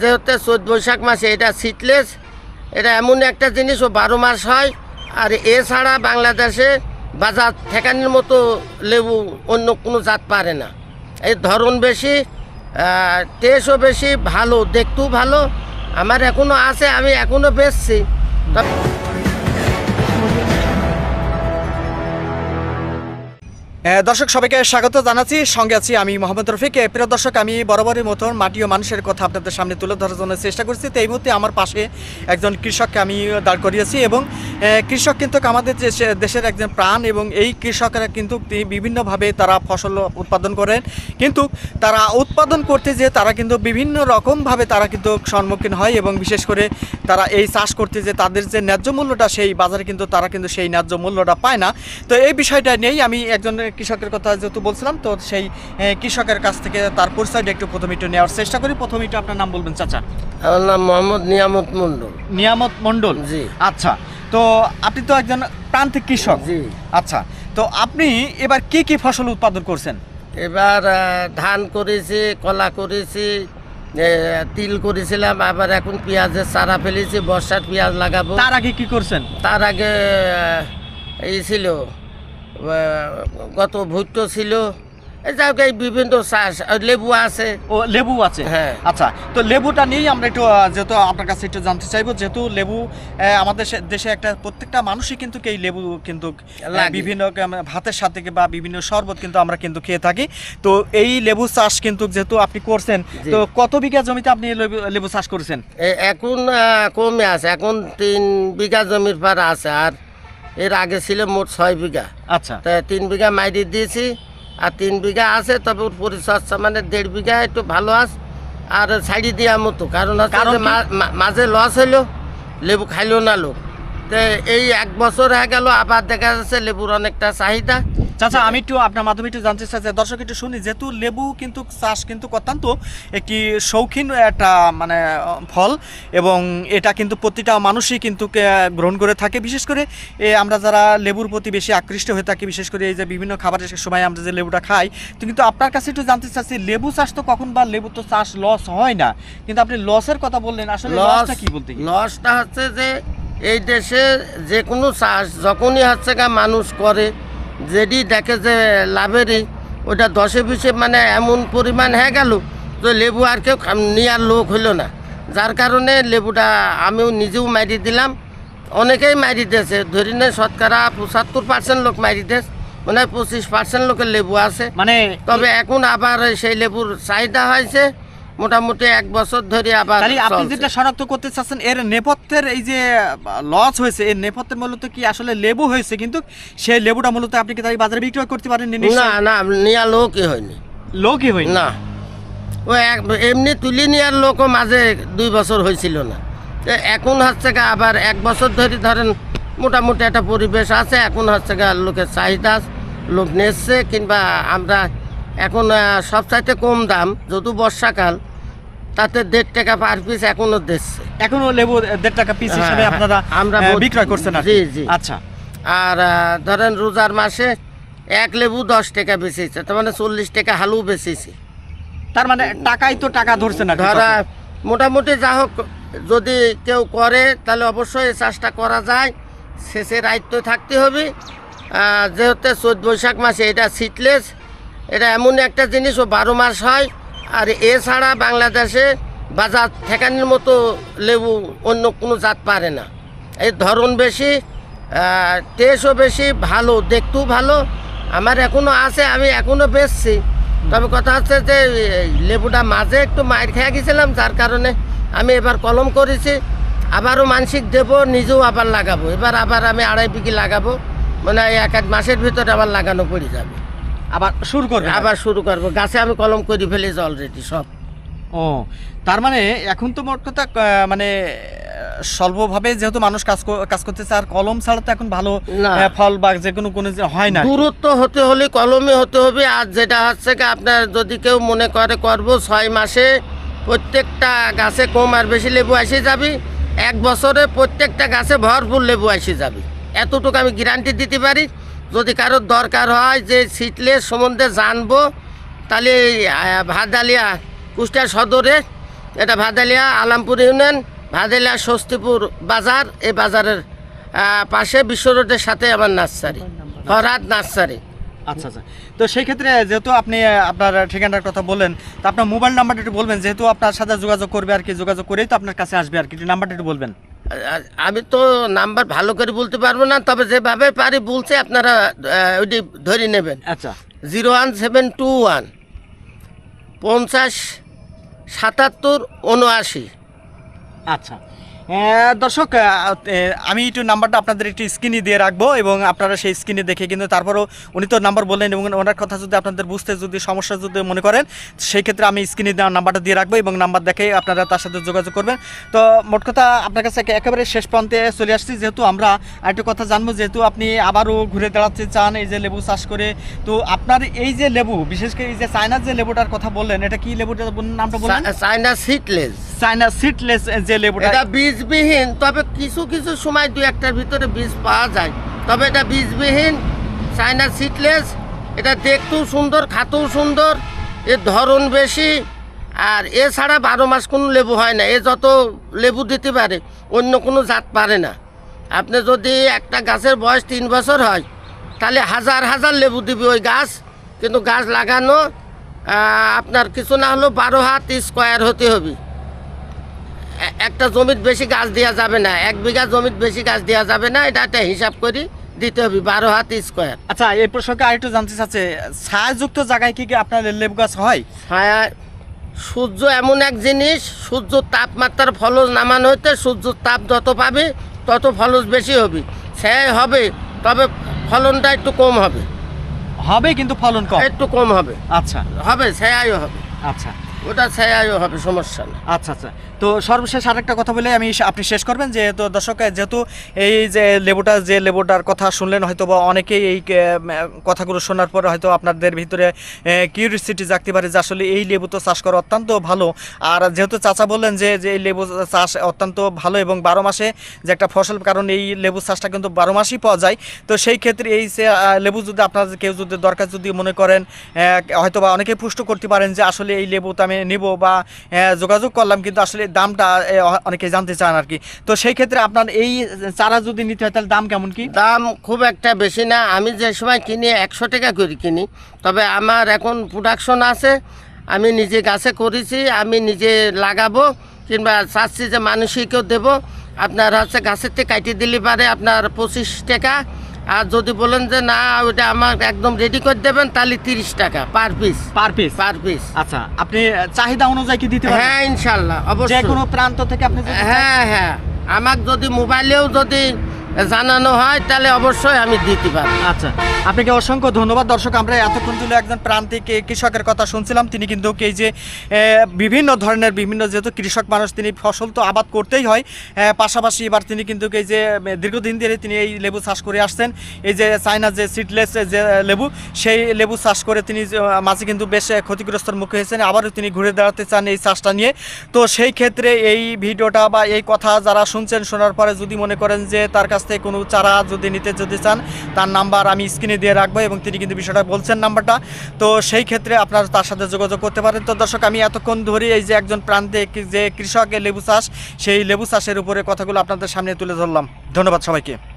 যেহেতু চৈত বৈশাখ মাসে এটা সিটলেস এটা এমন একটা জিনিস, ও বারো মাস হয়। আর এছাড়া বাংলাদেশে বাজার ঠেকানির মতো লেবু অন্য কোনো জাত পারে না। এই ধরন বেশি টেস্টও বেশি, ভালো, দেখতেও ভালো। আমার এখনও আছে, আমি এখনও বেচছি। দর্শক, সবাইকে স্বাগত জানাচ্ছি। সঙ্গে আছি আমি মোহাম্মদ রফিক। প্রিয় দর্শক, আমি বরাবরের মতন মাটি ও মানুষের কথা আপনাদের সামনে তুলে ধরার জন্য চেষ্টা করছি। তো এই মুহূর্তে আমার পাশে একজন কৃষককে আমি দাঁড় করিয়েছি এবং কৃষক কিন্তু আমাদের যে দেশের একজন প্রাণ এবং এই কৃষকরা কিন্তু বিভিন্নভাবে তারা ফসল উৎপাদন করেন। কিন্তু তারা উৎপাদন করতে যে তারা কিন্তু বিভিন্ন রকমভাবে তারা কিন্তু সম্মুখীন হয় এবং বিশেষ করে তারা এই চাষ করতে যে তাদের যে ন্যায্য মূল্যটা সেই বাজারে কিন্তু তারা কিন্তু সেই ন্যায্য মূল্যটা পায় না। তো এই বিষয়টা নিয়েই আমি একজন কৃষকের কথা যেহেতু বলছিলাম তো সেই কৃষকের কাছ থেকে তার পরিচয়টা একটু প্রথমে একটু নেওয়ার চেষ্টা করি। প্রথমে একটু আপনার নাম বলবেন চাচা। আমার নাম মোহাম্মদ নিয়ামত মন্ডল নিয়ামত মণ্ডল? জি। আচ্ছা। তো আপনি তো একজন প্রান্তিক কৃষক। জি। আচ্ছা তো আপনি এবার কি কি ফসল উৎপাদন করছেন? এবার ধান করেছি কলা করেছি তিল করেছিলাম আবার এখন পেঁয়াজের চারা ফেলেছি বর্ষার পেঁয়াজ লাগাবো। তার আগে কি করছেন? তার আগে এই ছিল গত ভুট্টো ছিল এই বিভিন্ন চাষ লেবু আছে। ও লেবু আছে? হ্যাঁ। আচ্ছা তো লেবুটা নিয়েই আমরা একটু যেহেতু আপনার কাছে একটু জানতে চাইব যেহেতু লেবু আমাদের দেশে একটা প্রত্যেকটা মানুষই কিন্তু এই লেবু কিন্তু বিভিন্ন ভাতের সাথে বা বিভিন্ন শরবত কিন্তু আমরা কিন্তু খেয়ে থাকি। তো এই লেবু চাষ কিন্তু যেহেতু আপনি করছেন তো কত বিঘা জমিতে আপনি লেবু লেবু চাষ করেছেন? এখন কমে আছে এখন তিন বিঘা জমির পার আছে আর এর আগে ছিল মোট ছয় বিঘা। আচ্ছা। তিন বিঘা মাইরি দিয়েছি আর তিন বিঘা আছে তবে ওর পরিচর্যা মানে দেড় বিঘা একটু ভালো আস আর ছাড়ি দিয়া মতো। কারণ হচ্ছে মাঝে লস হইল লেবু খাইলো না লোক। তো এই এক বছর হয়ে গেল আবার দেখা যাচ্ছে লেবুর অনেকটা চাহিদা। চাচা আমি একটু আপনার মাধ্যমে একটু জানতে চাই যে দর্শক একটু শুনি যেহেতু লেবু কিন্তু চাষ কিন্তু অত্যন্ত একটি শৌখিন একটা মানে ফল এবং এটা কিন্তু প্রতিটা মানুষই কিন্তু গ্রহণ করে থাকে। বিশেষ করে এ, আমরা যারা লেবুর প্রতি বেশি আকৃষ্ট হয়ে থাকি বিশেষ করে এই যে বিভিন্ন খাবারের সময় আমরা যে লেবুটা খাই তো কিন্তু আপনার কাছে একটু জানতে চাচ্ছি লেবু চাষ তো কখন বা লেবু তো চাষ লস হয় না? কিন্তু আপনি লসের কথা বললেন আসলে লস লসটা কি বলতে লসটা হচ্ছে যে এই দেশে যে কোনো চাষ যখনই হচ্ছে গা মানুষ করে যেটি দেখে যে লাভেরই ওটা দশে বিশে মানে এমন পরিমাণ হয়ে গেল তো লেবু আর কেউ নেওয়ার লোক হইল না। যার কারণে লেবুটা আমিও নিজেও মারি দিলাম। অনেকেই মারি দিয়েছে। ধরি নে শতকরা পঁচাত্তর পার্সেন্ট লোক মারি দিয়েছে। মানে পঁচিশ পার্সেন্ট লোকের লেবু আছে। মানে তবে এখন আবার সেই লেবুর চাহিদা হয়েছে। মোটামুটি এক বছর ধরে আবার তাহলে আপনি যেটা শনাক্ত করতে চাচ্ছেন এর নেপথ্যের এই যে লস হয়েছে এর নেপথ্যের মূলত কি আসলে লেবু হয়েছে? কিন্তু সেই লেবুটা মূলত আপনি কি তাই বাজারে বিক্রয় করতে পারেন না না নেওয়া লোকই হয়নি। লোকই হয়নি? না। ও এক এমনি তুলি নেওয়ার লোকও মাঝে দুই বছর হয়েছিল না। এখন হচ্ছে গা আবার এক বছর ধরে ধরেন মোটামুটি একটা পরিবেশ আছে এখন হচ্ছে গা লোকের চাহিদা লোক নেচ্ছে কিংবা আমরা এখন সবচাইতে কম দাম যেহেতু বর্ষাকাল তাতে দেড় টাকা পার পিস এখনও দিচ্ছে। এখনও লেবু দেড় টাকা পিস হ্যাঁ, হিসেবে হ্যাঁ, আপনারা আমরা বিক্রয় করছেন জি, জি। আচ্ছা। আর ধরেন রোজার মাসে এক লেবু দশ টাকা বেচেছে তার মানে চল্লিশ টাকা হালু বেচেছি। তার মানে টাকাই তো টাকা ধরছে না ধরা মোটামুটি যা হোক যদি কেউ করে তাহলে অবশ্যই চাষটা করা যায়। শেষে দায়িত্ব থাকতে হবে। যেহেতু চৈত বৈশাখ মাসে এটা সিটলেস এটা এমন একটা জিনিস, ও বারো মাস হয়, আর এছাড়া বাংলাদেশে বাজার ঠেকানির মতো লেবু অন্য কোনো জাত পারে না। এই ধরন বেশি টেস্টও বেশি, ভালো, দেখতেও ভালো। আমার এখনও আছে, আমি এখনও বেচছি। তবে কথা হচ্ছে যে লেবুটা মাঝে একটু মায়ের খেয়ে গেছিলাম, যার কারণে আমি এবার কলম করেছি। আবারও মানসিক দেব, নিজেও আবার লাগাবো। এবার আবার আমি আড়াই বিঘি লাগাবো। মানে এক এক মাসের ভিতরে আবার লাগানো পড়ে যাবে। আবার শুরু করবেন আবার শুরু করব। গাছে আমি কলম করে ফেলেছি অলরেডি সব। ও তার মানে এখন তো মোট কথা মানে স্বল্পভাবে যেহেতু মানুষ কাজ কাজ করতেছে আর কলম ছাড়া তো এখন ভালো ফল বা যে কোনো কোনো হয় না দূরত্ব হতে হলে কলমে হতে হবে আর যেটা হচ্ছে কি আপনার যদি কেউ মনে করে করব ছয় মাসে প্রত্যেকটা গাছে কম আর বেশি লেবু এসে যাবে এক বছরে প্রত্যেকটা গাছে ভরপুর লেবু এসে যাবে। এতটুকু আমি গ্যারান্টি দিতে পারি। যদি কারোর দরকার হয় যে সিটলেস সম্বন্ধে জানব, তাহলে ভাদালিয়া কুষ্টিয়া সদরে, এটা ভাদালিয়া আলামপুর ইউনিয়ন, ভাদালিয়া স্বস্তিপুর বাজার, এই বাজারের পাশে বিশ্ব রোডের সাথে আমার নার্সারি, ফরহাদ নার্সারি। আচ্ছা আচ্ছা। তো সেই ক্ষেত্রে যেহেতু আপনি আপনার ঠিকানার কথা বললেন তো আপনার মোবাইল নাম্বারটা একটু বলবেন, যেহেতু আপনার সাথে যোগাযোগ করবে আর কি, যোগাযোগ করেই তো আপনার কাছে আসবে আর কি নাম্বারটা একটু বলবেন। আমি তো নাম্বার ভালো করে বলতে পারব না তবে যেভাবে পারি বলছে আপনারা ওইটি ধরে নেবেন। আচ্ছা। Zero one seven two one পঞ্চাশ সাতাত্তর উনআশি আচ্ছা। দর্শক আমি একটু নাম্বারটা আপনাদের একটু স্ক্রিনে দিয়ে রাখব এবং আপনারা সেই স্ক্রিনে দেখে কিন্তু তারপরও উনি তো নাম্বার বললেন এবং ওনার কথা যদি আপনাদের বুঝতে যদি সমস্যা যদি মনে করেন সেই ক্ষেত্রে আমি স্ক্রিনে দেওয়ার নাম্বারটা দিয়ে রাখব এবং নাম্বার দেখে আপনারা তার সাথে যোগাযোগ করবেন। তো মোট কথা আপনার কাছে একে- একেবারে শেষ প্রান্তে চলে আসছি যেহেতু আমরা আরেকটু কথা জানব যেহেতু আপনি আবারও ঘুরে দাঁড়াতে চান এই যে লেবু চাষ করে তো আপনার এই যে লেবু বিশেষ করে এই যে চায়নার যে লেবুটার কথা বললেন এটা কি লেবুটা বললেন- নামটা বললেন? চাইনা সিটলেস চায়না সিটলেস যে লেবুটা এটা বীজবিহীন, তবে কিছু কিছু সময় দু একটার ভিতরে বীজ পাওয়া যায়। তবে এটা বীজবিহীন চাইনা সিটলেস এটা দেখতেও সুন্দর, খাতেও সুন্দর, এর ধরন বেশি, আর এছাড়া বারো মাস কোনো লেবু হয় না, এ যত লেবু দিতে পারে, অন্য কোনো জাত পারে না। আপনি যদি একটা গাছের বয়স তিন বছর হয়, তাহলে হাজার হাজার লেবু দিবে ওই গাছ, কিন্তু গাছ লাগানো আপনার কিছু না হলেও বারো হাত স্কোয়ার হতে হবে। একটা জমির বেশি গাছ দেওয়া যাবে না এক বিঘা জমির বেশি গাছ দেওয়া যাবে না এটা একটা হিসাব করি দিতে হবে বারো হাত স্কোয়ার আচ্ছা এই প্রসঙ্গে আরেকটু জানতে চাচ্ছে ছায়াযুক্ত জায়গায় কি কি আপনার লেবু গাছ হয়? ছায়া সূর্য এমন এক জিনিস সূর্য তাপমাত্রার ফলস নামানো হইতে সূর্যর তাপ যত পাবে তত ফলস বেশি হবে। ছায় হবে তবে ফলনটা একটু কম হবে। হবে কিন্তু ফলন কম? একটু কম হবে। আচ্ছা। হবে ছায়াও হবে। আচ্ছা। ওটা ছায়াও হবে সমস্যা না। আচ্ছা আচ্ছা। তো সর্বশেষ আরেকটা কথা বলে আমি আপনি শেষ করবেন, যে তো দর্শক, যেহেতু এই যে লেবুটা, যে লেবুটার কথা শুনলেন হয়তো বা অনেকেই এই কথাগুলো শোনার পরে হয়তো আপনাদের ভিতরে কিউরিসিটি জাগতে পারে যে আসলে এই লেবু তো চাষ করা অত্যন্ত ভালো। আর যেহেতু চাচা বললেন যে যে এই লেবু চাষ অত্যন্ত ভালো এবং বারো মাসে যে একটা ফসল, কারণ এই লেবু চাষটা কিন্তু বারো মাসই পাওয়া যায়। তো সেই ক্ষেত্রে এই লেবু যদি আপনার কেউ যদি দরকার যদি মনে করেন হয়তো বা অনেকে পুষ্ট করতে পারেন যে আসলে এই লেবুটা আমি নিব বা যোগাযোগ করলাম, কিন্তু আসলে দামটা অনেকে জানতে চান আর কি। তো সেই ক্ষেত্রে আপনার এই চারা যদি নিতে হয়, তাহলে দাম কেমন কি? দাম খুব একটা বেশি না। আমি যে সময় কিনি, একশো টাকা করে কিনি। তবে আমার এখন প্রোডাকশন আছে। আমি নিজে গাছে করেছি, আমি নিজে লাগাবো, কিংবা চাচ্ছি যে মানুষকেও দেবো। আপনার হচ্ছে গাছের থেকে কাটিয়ে দিলে পারে আপনার পঁচিশ টাকা। আর যদি বলেন যে না ওটা আমার একদম রেডি করে দেবেন তাহলে তিরিশ টাকা per piece per piece per piece আচ্ছা আপনি চাহিদা অনুযায়ী কি দিতে হ্যাঁ ইনশাল্লাহ যে অবশ্যই। কোনো প্রান্ত থেকে আপনি হ্যাঁ হ্যাঁ। আমার যদি মোবাইলেও যদি জানানো হয়, তাহলে অবশ্যই আমি দিতে পারব। আচ্ছা আপনাকে অসংখ্য ধন্যবাদ। দর্শক, আমরা এতক্ষণ তুলে একজন প্রান্তিক কৃষকের কথা শুনছিলাম। তিনি কিন্তু এই যে বিভিন্ন ধরনের বিভিন্ন যেহেতু কৃষক মানুষ, তিনি ফসল তো আবাদ করতেই হয়। পাশাপাশি এবার তিনি কিন্তু এই যে দীর্ঘদিন ধরে তিনি এই লেবু চাষ করে আসছেন। এই যে, চায়না যে সিডলেস যে লেবু, সেই লেবু চাষ করে তিনি মাঝে কিন্তু বেশ ক্ষতিগ্রস্তর মুখে হয়েছেন। আবারও তিনি ঘুরে দাঁড়াতে চান এই চাষটা নিয়ে। তো সেই ক্ষেত্রে এই ভিডিওটা বা এই কথা যারা শুনছেন, শোনার পরে যদি মনে করেন যে, তার কাছ থেকে কোনো চারা যদি নিতে যদি চান, তার নাম্বার আমি স্ক্রিনে দিয়ে রাখব এবং তিনি কিন্তু বিষয়টা বলছেন নাম্বারটা। তো সেই ক্ষেত্রে আপনারা তার সাথে যোগাযোগ করতে পারেন। তো দর্শক, আমি এতক্ষণ ধরে এই যে একজন প্রান্তে যে কৃষকের লেবু চাষ, সেই লেবু চাষের উপরে কথাগুলো আপনাদের সামনে তুলে ধরলাম। ধন্যবাদ সবাইকে।